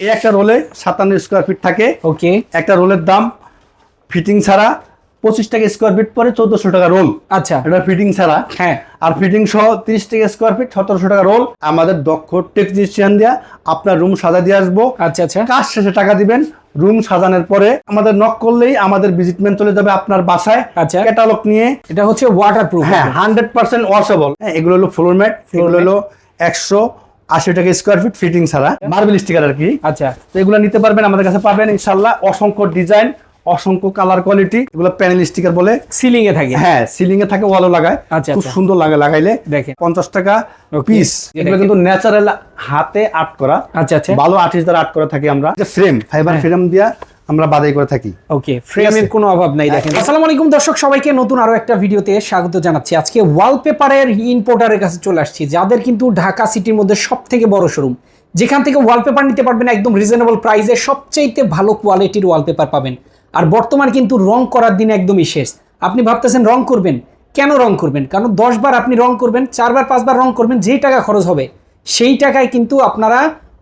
এই একটা রোলে সাতান্ন স্কোয়ার ফিট থাকে। ওকে একটা রোলের দাম ফিটিং ছাড়া পঁচিশ টাকা স্কোয়ার ফিট পরে চোদ্দশো টাকা রোল আচ্ছা। এটা ফিটিং ছাড়া। হ্যাঁ। আর ফিটিং সহ তিরিশ টাকা স্কোয়ার ফিট সতেরোশো টাকা রোল আমাদের দক্ষ টেকনিশিয়ান দিয়া আপনার রুম সাজা দিয়ে আসব। আচ্ছা আচ্ছা। কাজ শেষে টাকা দিবেন রুম সাজানোর পরে আমাদের নক করলেই আমাদের ভিজিটমেন্ট চলে যাবে আপনার বাসায়। আচ্ছা। ক্যাটালগ নিয়ে। এটা হচ্ছে ওয়াটার প্রুফ হ্যাঁ হান্ড্রেড পার্সেন্ট ওয়াশেবল হ্যাঁ এগুলো হলো ফ্লোর ম্যাট এগুলো হলো একশো আশি টাকা স্কোয়ার ফিট ফিটিং ছাড়া মার্বেল স্টিকার আর কি। আচ্ছা। তো এগুলো নিতে পারবেন আমাদের কাছে পাবেন ইনশাল্লাহ। অসংখ্য ডিজাইন অসংখ্য কালার কোয়ালিটি এগুলো প্যানেল স্টিকার বলে। সিলিং এ থাকে। হ্যাঁ সিলিং এ থাকে ওয়ালও লাগায়। আচ্ছা, খুব আচ্ছা। সুন্দর লাগে লাগাইলে। দেখেন। পঞ্চাশ টাকা পিস এগুলো কিন্তু ন্যাচারাল হাতে আর্ট করা। আচ্ছা আচ্ছা। ভালো আর্টিস্ট দ্বারা আর্ট করা থাকে আমরা। Frame fibre. ফ্রেম দিয়া আমরা বাদাই করে থাকি। ওকে ফ্রেমের কোনো অভাব নাই দেখেন। আসসালামু আলাইকুম দর্শক সবাইকে নতুন আরও একটা ভিডিওতে স্বাগত জানাচ্ছি। আজকে ওয়ালপেপারের ইম্পোর্টারের কাছে চলে আসছি যাদের কিন্তু ঢাকা সিটির মধ্যে সব থেকে বড় শোরুম যেখান থেকে ওয়ালপেপার নিতে পারবেন একদম রিজনেবল প্রাইসে সবচাইতে ভালো কোয়ালিটির ওয়ালপেপার পাবেন। আর বর্তমান কিন্তু রং করার দিন একদমই শেষ। আপনি ভাবতেছেন রং করবেন? কেন রং করবেন? কারণ দশ বার আপনি রং করবেন চারবার পাঁচবার রং করবেন যেই টাকা খরচ হবে সেই টাকায় কিন্তু আপনারা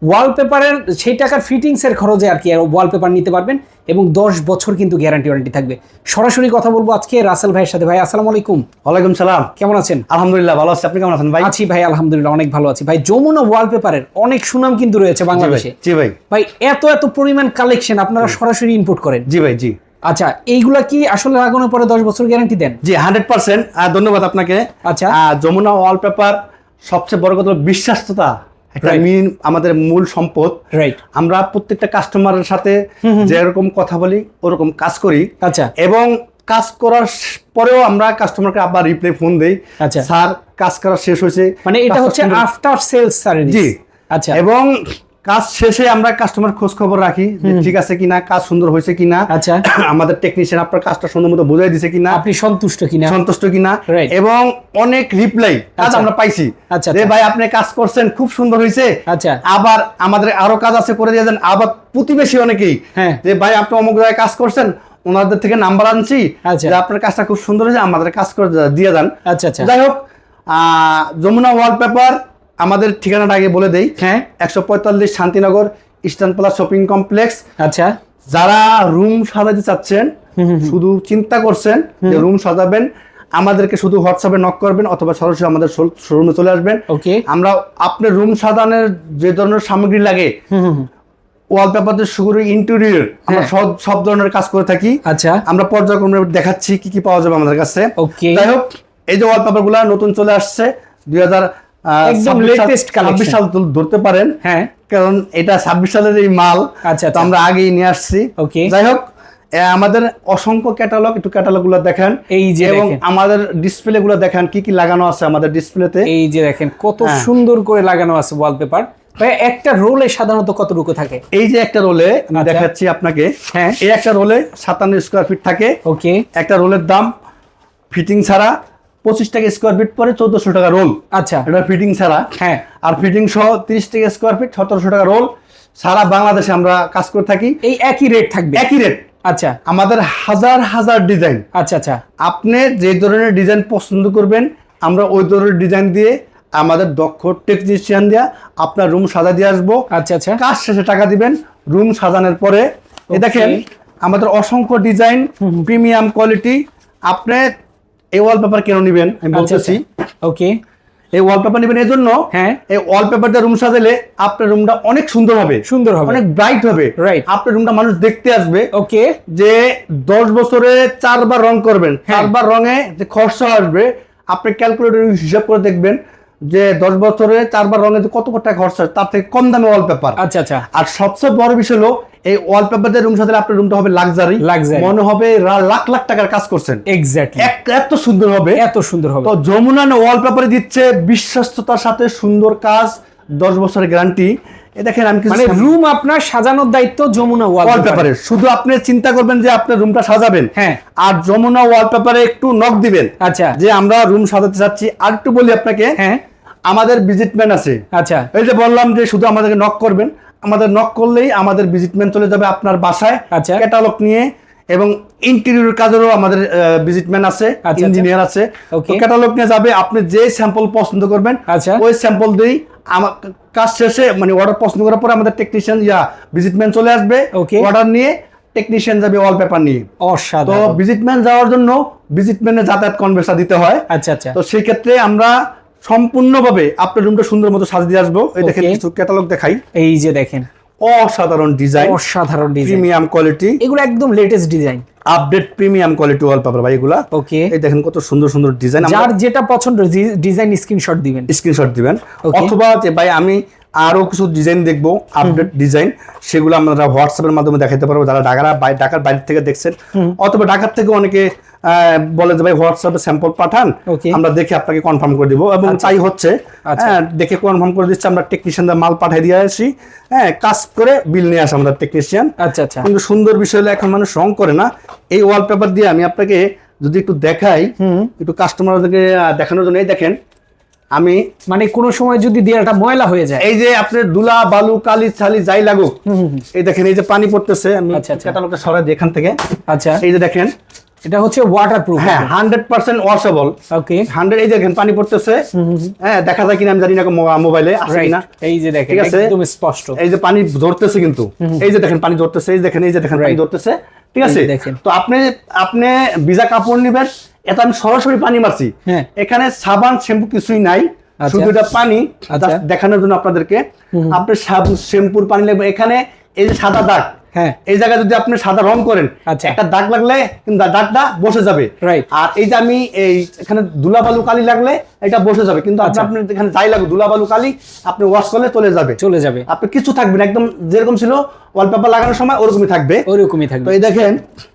ওয়ালপেপারের সেই টাকার ফিটিংসের খরচে আর কি ওয়ালপেপার নিতে পারবেন এবং দশ বছর কিন্তু গ্যারান্টি ওয়ারেন্টি থাকবে। সরাসরি কথা বলব আজকে রাসেল ভাইয়ের সাথে। ভাই আসসালামু আলাইকুম। ওয়ালাইকুম সালাম। কেমন আছেন? আলহামদুলিল্লাহ ভালো আছি। আপনি কেমন আছেন ভাই? আছি ভাই আলহামদুলিল্লাহ অনেক ভালো আছি। ভাই যমুনা ওয়ালপেপারের অনেক সুনাম কিন্তু রয়েছে বাংলাদেশে। জি ভাই। ভাই এত এত পরিমাণ কালেকশন আপনারা সরাসরি ইনপুট করেন। জি ভাই জি। আচ্ছা এইগুলা কি আসলে লাগানোর পরে দশ বছর গ্যারান্টি দেন? জি হান্ড্রেড পার্সেন্ট ধন্যবাদ আপনাকে। আচ্ছা। যমুনা ওয়ালপেপার সবচেয়ে বড় কথা হলো বিশ্বাসতা। একটা. মেন আমাদের মূল সম্পদ। রাইট আমরা প্রত্যেকটা কাস্টমারের সাথে যেরকম কথা বলি ওরকম কাজ করি। আচ্ছা। এবং কাজ করার পরেও আমরা কাস্টমারকে আবার রিপ্লাই ফোন দেই। আচ্ছা। স্যার কাজ করা শেষ হয়েছে। মানে এটা হচ্ছে আফটার সেলস সার্ভিস জি। আচ্ছা। এবং কাজ শেষে আমরা কাস্টমার খোঁজ খবর রাখি ঠিক আছে কিনা কাজ সুন্দর হয়েছে কিনা আচ্ছা। আমাদের টেকনিশিয়ান আপনার কাজটা সুন্দর মতো বুঝাই দিছে কিনা আপনি সন্তুষ্ট কিনা সন্তুষ্ট কিনা এবং অনেক রিপ্লাই কাজ আচ্ছা। আমরা পাইছি আচ্ছা, আচ্ছা। ভাই আপনি কাজ করছেন খুব সুন্দর হয়েছে আচ্ছা। আবার আমাদের আরও কাজ আছে করে দিয়ে দেন আবার প্রতিবেশী অনেকেই হ্যাঁ। যে ভাই আপনি অমুক জায়গায় কাজ করছেন ওনাদের থেকে নাম্বার আনছি আচ্ছা। যে আপনার কাজটা খুব সুন্দর হয়েছে আমাদের কাজ করে দিয়ে দেন আচ্ছা আচ্ছা যাই হোক আহ, যমুনা ওয়ালপেপার আমাদের ঠিকানাটা আগে বলে দেই। হ্যাঁ একশো পঁয়তাল্লিশ Shantinagar eastern plus shopping complex. আচ্ছা। যারা রুম সাজাতে চাচ্ছেন শুধু চিন্তা করছেন যে রুম সাজাবেন আমাদেরকে শুধু হোয়াটসঅ্যাপে নক করবেন অথবা সরাসরি আমাদের শোরুমে চলে আসবেন। ওকে। আমরা আপনার রুম সাজানোর যে ধরনের সামগ্রী লাগে ওয়ালপেপার থেকে শুরু ইন্টেরিয়র আমরা হ্যাঁ। সব সব ধরনের কাজ করে থাকি। আচ্ছা। আমরা পর্যায়ক্রমে দেখাচ্ছি কি কি পাওয়া যাবে আমাদের কাছে। ওকে। যাই হোক এই যে ওয়ালপেপারগুলা নতুন চলে আসছে দুই হাজার একদম latest collection। সাল তো ধরতে পারেন হ্যাঁ কারণ এটা ছাব্বিশ সালের এই মাল আচ্ছা, তো আচ্ছা। আমরা আগেই নিয়ে আসছি Okay. যাই হোক আমাদের অসংখ্য ক্যাটালগ একটু ক্যাটালগগুলো দেখেন এই যে এবং আমাদের ডিসপ্লে গুলো দেখেন কি কি লাগানো আছে আমাদের ডিসপ্লেতে এই যে দেখেন কত হ্যাঁ। সুন্দর করে লাগানো আছে ওয়ালপেপার একটা রোলে সাধারণত কতটুকু থাকে এই যে একটা রোলে আমি আচ্ছা। দেখাচ্ছি আপনাকে হ্যাঁ। এই একটা রোলে সাতান্ন স্কোয়ার ফিট থাকে ওকে একটা রোলের দাম ফিটিং ছাড়া পঁচিশ টাকা স্কোয়ার ফিট পরে চোদ্দশো টাকা রোল আচ্ছা। এটা ফিটিং ছাড়া। হ্যাঁ। আর ফিটিং সহ তিরিশ টাকা স্কোয়ার ফিট সতেরোশো টাকা রোল সারা বাংলাদেশে আমরা কাজ করে থাকি। এই একই রেট থাকবে? একই রেট আচ্ছা। আমাদের হাজার হাজার ডিজাইন আচ্ছা আচ্ছা। আপনি যে ধরনের ডিজাইন পছন্দ করবেন আমরা ওই ধরনের ডিজাইন দিয়ে আমাদের দক্ষ টেকনিশিয়ান দিয়ে আপনার রুম সাজা দিয়ে আসব। আচ্ছা আচ্ছা। কাজ শেষে টাকা দিবেন রুম সাজানোর পরে। এ দেখেন আমাদের অসংখ্য ডিজাইন প্রিমিয়াম কোয়ালিটি আপনি এই ওয়ালপেপার কেন নেবেন? আমি আচ্ছা বলতেছি। ওকে এই ওয়ালপেপার নেবেন এর জন্য হ্যাঁ। এই ওয়ালপেপার দিয়ে রুম সাজালে আপনার রুমটা অনেক সুন্দর হবে। সুন্দর হবে। অনেক ব্রাইট হবে। রাইট আপনার রুমটা মানুষ দেখতে আসবে ওকে যে দশ বছরে চারবার রং করবেন। হ্যাঁ। চারবার রঙে যে খরচা আসবে আপনি ক্যালকুলেটর হিসাব করে দেখবেন। যে দশ বছরে চারবার রঙে যে কত টাকা খরচা হয়, তার থেকে কম দামে ওয়ালপেপার আচ্ছা আচ্ছা। আর সবচেয়ে বড় বিষয় হলো এই ওয়ালপেপার রুম সাথে আপনার রুমটা হবে লাক্সারি মনে হবে লাখ লাখ টাকার কাজ করছেন। এক্স্যাক্টলি এত সুন্দর হবে। এত সুন্দর হবে। তো যমুনা ওয়ালপেপারে দিচ্ছে বিশ্বস্ততার সাথে সুন্দর কাজ দশ বছরের গ্যারান্টি এ দেখেন আমি মানে রুম আপনার সাজানোর দায়িত্ব যমুনা ওয়ালপেপারে শুধু আপনি চিন্তা করবেন যে আপনার রুমটা সাজাবেন। হ্যাঁ। আর যমুনা ওয়ালপেপারে একটু নক দিবেন। আচ্ছা। যে আমরা রুম সাজাতে চাচ্ছি। আর একটু বলি আপনাকে হ্যাঁ। আমাদের ভিজিটম্যান আছে আচ্ছা এই যে বললাম যে শুধু আমাদেরকে নক করবেন আমাদের নক করলেই আমাদের ভিজিটম্যান চলে যাবে আপনার বাসায় আচ্ছা। ক্যাটালগ নিয়ে এবং ইন্টেরিয়র কাজেরও আমাদের ভিজিটম্যান আছে আচ্ছা। ইঞ্জিনিয়ার আছে. ক্যাটালগ নিয়ে যাবে আপনি যে স্যাম্পল পছন্দ করবেন আচ্ছা। ওই স্যাম্পল দিয়েই আমার কাজ শেষে মানে অর্ডার পছন্দ করার পরে আমাদের টেকনিশিয়ান ইয়া ভিজিটম্যান চলে আসবে Okay. অর্ডার নিয়ে টেকনিশিয়ান যাবে ওয়ালপেপার নিয়ে তো ভিজিটম্যান যাওয়ার জন্য ভিজিটম্যানে যাতায়াত কনভেসা দিতে হয় আচ্ছা আচ্ছা তো সেই ক্ষেত্রে আমরা সম্পূর্ণভাবে আপনার রুমটা সুন্দর মতো সাজিয়ে দিয়ে আসব। এই দেখেন কিছু ক্যাটালগ দেখাই। এই যে দেখেন। অসাধারণ ডিজাইন অসাধারণ ডিজাইন প্রিমিয়াম কোয়ালিটি এগুলো একদম latest design update premium quality wallpaper ভাই এগুলা। ওকে এই দেখেন কত সুন্দর সুন্দর ডিজাইন যার যেটা পছন্দ ডিজাইন স্ক্রিনশট দিবেন। স্ক্রিনশট দিবেন। অথবা যে ভাই আমি আরও কিছু ডিজাইন দেখব আপডেট ডিজাইন সেগুলো আমরা হোয়াটসঅ্যাপের মাধ্যমে দেখাতে পারব যারা ঢাকার ঢাকার বাইরে থেকে দেখছেন অথবা ঢাকার থেকে অনেকে বলে যে ভাই হোয়াটসঅ্যাপে স্যাম্পল পাঠান আমরা দেখে আপনাকে কনফার্ম করে দিব। এবং তাই হচ্ছে আচ্ছা। হ্যাঁ দেখে কনফার্ম করে দিচ্ছে আমরা টেকনিশিয়ানদের মাল পাঠিয়ে দিয়ে আসি হ্যাঁ কাজ করে বিল নিয়ে আসে আমাদের টেকনিশিয়ান আচ্ছা আচ্ছা। কিন্তু সুন্দর বিষয় হলো এখন মানুষ রং করে না। এই ওয়ালপেপার দিয়ে আমি আপনাকে যদি একটু দেখাই একটু কাস্টমারদেরকে দেখানোর জন্য দেখেন আমি মানে কোনো সময় যদি দেয়ালটা ময়লা হয়ে যায়। এই যে আপনার দুলা বালু কালি ছালি যাই লাগুক এই দেখেন এই যে পানি পড়তেছে আমি আচ্ছা, আচ্ছা। ক্যাটালগটা সরাই দিই এখান থেকে। আচ্ছা। এই যে দেখেন। এটা হচ্ছে ওয়াটারপ্রুফ হ্যাঁ hundred percent washable okay hundred এই যে দেখেন পানি পড়তেছে। হ্যাঁ দেখা যায় কিনা আমি জানি না মোবাইলে আছে রাইট কিনা। এই যে দেখেন ঠিক আছে? একদম স্পষ্ট। এই যে পানি ঝরতেছে কিন্তু। এই যে দেখেন পানি ঝরতেছে এই দেখেন এই যে দেখেন পানি. ঝরতেছে ঠিক আছে। তো আপনি আপনি ভিজা কাপড় নিবেন এটা আমি সরাসরি পানি মারছি। হ্যাঁ। এখানে সাবান শ্যাম্পু কিছুই নাই আচ্ছা। শুধু এটা পানি আচ্ছা। দেখানোর জন্য আপনাদেরকে। আপনি শ্যাম্পুর পানি লাগবে। এখানে এই যে সাদা দাগ হ্যাঁ। এই জায়গায় যদি আপনি সাদা রং করেন আচ্ছা। একটা দাগ লাগলে দাগটা বসে যাবে। আর এই যে আমি এই এখানে দুলাবালু কালি লাগলে এটা বসে যাবে। কিন্তু আপনি আচ্ছা। আপনি এখানে যাই লাগুক দুলাবালু কালি আপনি ওয়াশ করলে চলে যাবে। চলে যাবে। আপনি কিছু থাকবেন একদম যেরকম ছিল ওয়ালপেপার লাগানোর সময় ওরকমই থাকবে। ওরকমই থাকবে। এই দেখেন।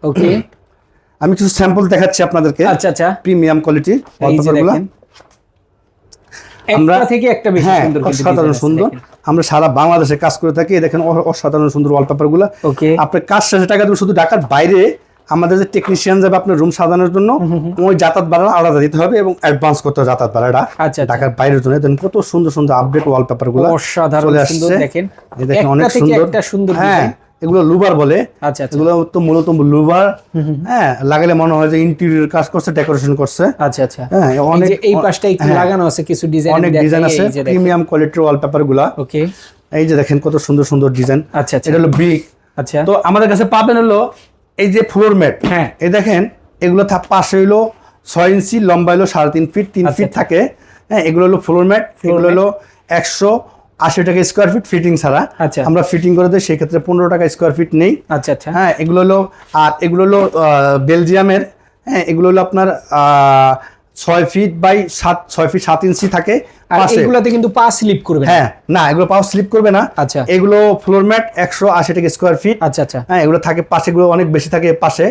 ওকে আমি কিছু স্যাম্পল দেখাচ্ছি আপনাদেরকে। আচ্ছা আচ্ছা। প্রিমিয়াম কোয়ালিটি ওয়ালপেপারগুলো আমরা থেকে একটা বেশি হ্যাঁ সুন্দর অসাধারণ সুন্দর। আমরা সারা বাংলাদেশে কাজ করে থাকি এই দেখেন অসাধারণ সুন্দর ওয়ালপেপারগুলো ওকে। আপনি কাজ শেষে টাকা দেবেন শুধু ঢাকার বাইরে আমাদের যে টেকনিশিয়ান যাবে আপনার রুম সাজানোর জন্য ওই যাতায়াত ভাড়া আলাদা দিতে হবে এবং অ্যাডভান্স করতে হবে যাতায়াত ভাড়াটা আচ্ছা, আচ্ছা। ঢাকার বাইরের জন্য। দেখেন কত সুন্দর সুন্দর আপডেট ওয়ালপেপারগুলো অসাধারণ সুন্দর দেখেন। এই দেখেন অনেক সুন্দর। একটা সুন্দর হ্যাঁ। এগুলো লুবার বলে। আচ্ছা আচ্ছা। এগুলো তো মূলত লুবার হ্যাঁ লাগালে মনে হয় যে ইন্টেরিয়র কাজ করছে ডেকোরেশন করছে। আচ্ছা আচ্ছা। হ্যাঁ এই অনেক যে এই পাশটা একটু হ্যাঁ, লাগানো আছে কিছু ডিজাইন অনেক ডিজাইন আছে প্রিমিয়াম কোয়ালিটির ওয়ালপেপারগুলা। ওকে এই যে দেখেন কত সুন্দর সুন্দর ডিজাইন আচ্ছা আচ্ছা। এটা হলো ব্রিক আচ্ছা। তো আমাদের কাছে পাবেন হলো এই যে ফ্লোর ম্যাট হ্যাঁ। এই দেখেন এগুলো পাশে হলো ছয় ইঞ্চি লম্বা হলো সাড়ে তিন ফিট তিন ফিট। থাকে। হ্যাঁ এগুলো হলো ফ্লোর ম্যাট এগুলো হলো একশো আশি টাকা স্কোয়ার ফিট ফিটিং ছাড়া আচ্ছা। আমরা ফিটিং করে দিই সেক্ষেত্রে পনেরো টাকা স্কোয়ার ফিট নেই। আচ্ছা আচ্ছা। হ্যাঁ এগুলো হলো আর এগুলো হলো বেলজিয়ামের হ্যাঁ এগুলো হলো আপনার ছয় ফিট বাই সাত ছয় ফিট সাত ইঞ্চি থাকে আর এগুলোতে কিন্তু পা স্লিপ করবে হ্যাঁ না এগুলো পাওয়ার স্লিপ করবে না। আচ্ছা। এগুলো ফ্লোর ম্যাট একশো আশি টাকা স্কোয়ার ফিট আচ্ছা আচ্ছা। হ্যাঁ এগুলো থাকে পাশে এগুলো অনেক বেশি থাকে পাশে।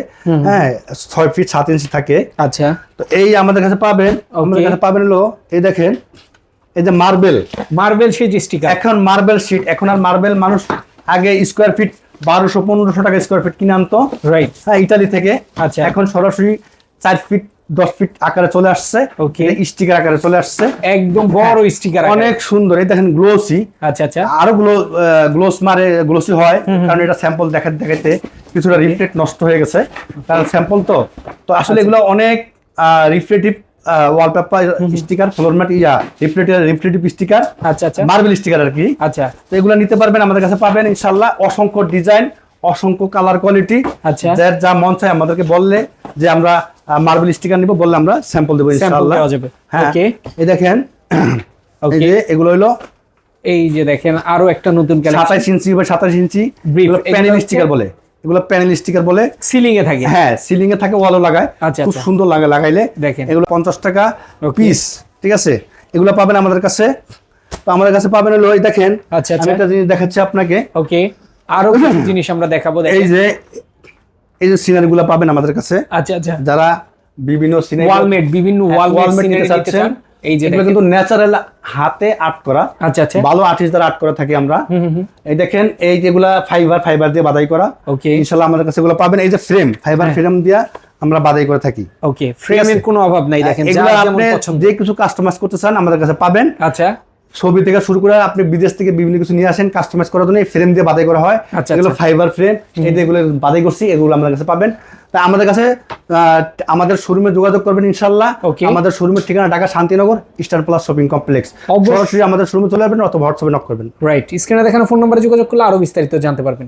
হ্যাঁ ছয় ফিট সাত ইঞ্চি থাকে। আচ্ছা। তো এই আমাদের কাছে পাবেন আমাদের কাছে পাবেন হলো এই দেখেন এই যে মার্বেল মার্বেল সেই স্টিকার এখন মার্বেল শিট এখন আর মার্বেল মানুষ আগে স্কোয়ার ফিট বারোশো পনেরোশো টাকা স্কোয়ার ফিট কিনে আনতো। রাইট হ্যাঁ ইতালি থেকে। আচ্ছা। এখন সরাসরি চার ফিট দশ ফিট আকারে চলে আসছে। ওকে স্টিকার আকারে চলে আসছে। একদম বড় স্টিকার অনেক সুন্দর। এই দেখেন গ্লোসি আচ্ছা আচ্ছা। আরও গুলো গ্লোস মারে গ্লোসি হয়। কারণ এটা স্যাম্পল দেখাতে দেখাতে কিছুটা রিফ্লেক্ট নষ্ট হয়ে গেছে। কারণ স্যাম্পল তো। তো আসলে আচ্ছা। এগুলো অনেক reflective wallpaper sticker floor mat yeah sticker আচ্ছা আচ্ছা। মার্বেল স্টিকার আর কি। আচ্ছা। তো এগুলো নিতে পারবেন আমাদের কাছে পাবেন ইনশাল্লাহ অসংখ্য ডিজাইন অসংখ্য কালার কোয়ালিটি আচ্ছা। যার যা মন চায় আমাদেরকে বললে যে আমরা মার্বেল স্টিকার নিব বললে আমরা স্যাম্পল দেবো যাবে। হ্যাঁ. এই দেখেন এই যে এগুলো হলো এই যে দেখেন আরও একটা নতুন কালেকশন সাতাইশ ইঞ্চি বা সাতাশ ইঞ্চি প্যানেল স্টিকার বলে। এগুলো প্যানেল স্টিকার বলে। সিলিং এ থাকে। হ্যাঁ সিলিং এ থাকে ওয়ালও লাগায়। আচ্ছা, খুব আচ্ছা। সুন্দর লাগে লাগাইলে। দেখেন। এগুলো পঞ্চাশ টাকা পিস ঠিক আছে? এগুলো পাবেন আমাদের কাছে। তো আমাদের কাছে পাবেন হলো দেখেন। আচ্ছা, আমি আচ্ছা। একটা জিনিস দেখাচ্ছি আপনাকে। ওকে আরও কিছু জিনিস আমরা দেখাবো এই যে এই যে সিনারি গুলো পাবেন আমাদের কাছে। আচ্ছা আচ্ছা। যারা বিভিন্ন সিনারি ওয়ালমেট বিভিন্ন wall mat wall mat scenery চাচ্ছেন এই যে এগুলো দেখেন। কিন্তু ন্যাচারাল হাতে আর্ট করা। আচ্ছা আচ্ছা। ভালো আর্টিস্ট দ্বারা আর্ট করা থাকি আমরা। এই দেখেন এই যেগুলা ফাইবার ফাইবার দিয়ে বাদাই করা। ওকে ইনশাল্লাহ আমাদের কাছে এগুলো পাবেন। এই যে ফ্রেম ফাইবার। ফ্রেম দিয়া আমরা বাদাই করে থাকি। ওকে ফ্রেমের কোনো অভাব নাই। দেখেন আপনি যে কিছু কাস্টমাইজ করতে চান আমাদের কাছে পাবেন। আচ্ছা। ছবি থেকে শুরু করে আপনি বিদেশ থেকে বিভিন্ন কিছু নিয়ে আসেন কাস্টমাইজ করার জন্য এই ফ্রেম দিয়ে বাদাই করা হয়। আচ্ছা, এগুলো আচ্ছা। ফাইবার ফ্রেম এই এগুলো বাদাই করছি এগুলো আমাদের কাছে পাবেন। তা আমাদের কাছে আমাদের শোরুমে যোগাযোগ করবেন ইনশাল্লাহ. আমাদের শোরুমের ঠিকানা Dhaka Shantinagar star plus shopping complex অবশ্যই। আমাদের শোরুমে চলে আসবেন অথবা হোয়াটসঅ্যাপে নক করবেন। রাইট স্ক্রিনে দেখানো ফোন নম্বরে যোগাযোগ করলে আরও বিস্তারিত জানতে পারবেন।